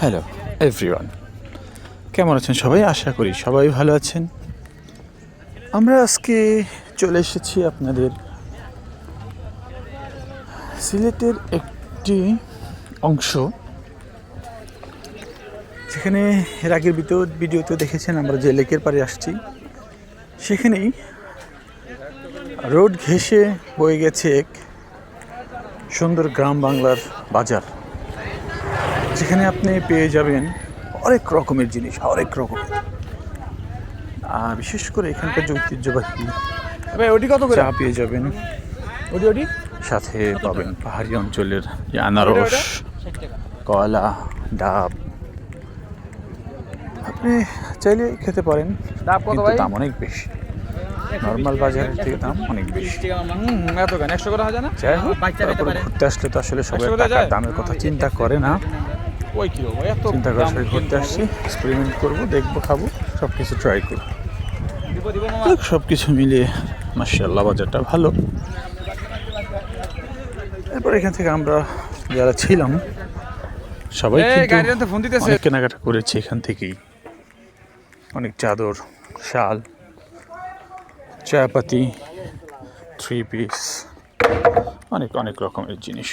Hello everyone কেমন আছেন সবাই? আশা করি সবাই ভালো আছেন। আমরা আজকে চলে এসেছি আপনাদের সিলেটের একটি অংশ, যেখানে এর আগের ভিডিও ভিডিওতে দেখেছেন আমরা যে লেকের পাড়ে আসছি। সেখানেই রোড ঘেঁষে বয়ে গেছে এক সুন্দর গ্রাম বাংলার বাজার। যেখানে আপনি পেয়ে যাবেন অনেক রকমের জিনিস অনেক রকমের। আর বিশেষ করে এখানকার যে ঐতিহ্যবাহী ওটি কত করে? চা পেয়ে যাবেন। ওটি ওটি? সাথে পাবেন পাহাড়ি অঞ্চলের আনারস কলা ডাব। আপনি চাইলে খেতে পারেন ডাব কত দাম অনেক বেশি। নর্মাল বাজারের থেকে দাম অনেক বেশি। যাই হোক ঘুরতে আসলে তো আসলে সবাই? দামের কথা চিন্তা করে না। ওই কি ভাই এত চিন্তা করে ঘুরতে আসছি এক্সপেরিমেন্ট করব দেখব খাব সব কিছু ট্রাই করব সব কিছু মিলিয়ে মার্শাল্লাহ বাজারটা ভালো। এরপর এখান থেকে আমরা যারা ছিলাম সবাই কিন্তু ফোন দিতেছে। কেনাকাটা করেছি এখান থেকেই। অনেক চাদর শাল চাপাতি থ্রি পিস অনেক অনেক রকমের জিনিস।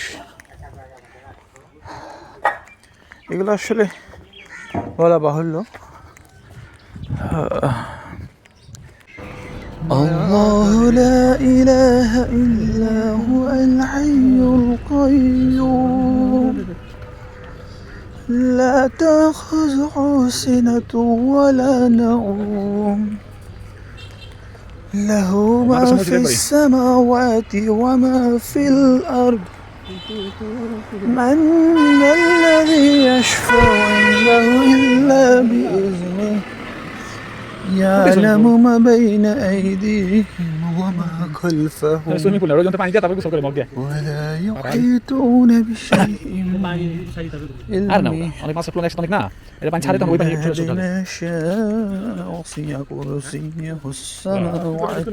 এগুলো আসলে বলা বাহুল্য الله لا إله إلا هو الحي القيوم لا تأخذه سنة ولا نوم له ما في السماوات وما في الأرض من الذي يشفع عنده إلا بإذنه؟ يعلم ما بين أيديهم وما خلفهم. ولا يحيطون بشيء ما شاء كرسيه السماوات.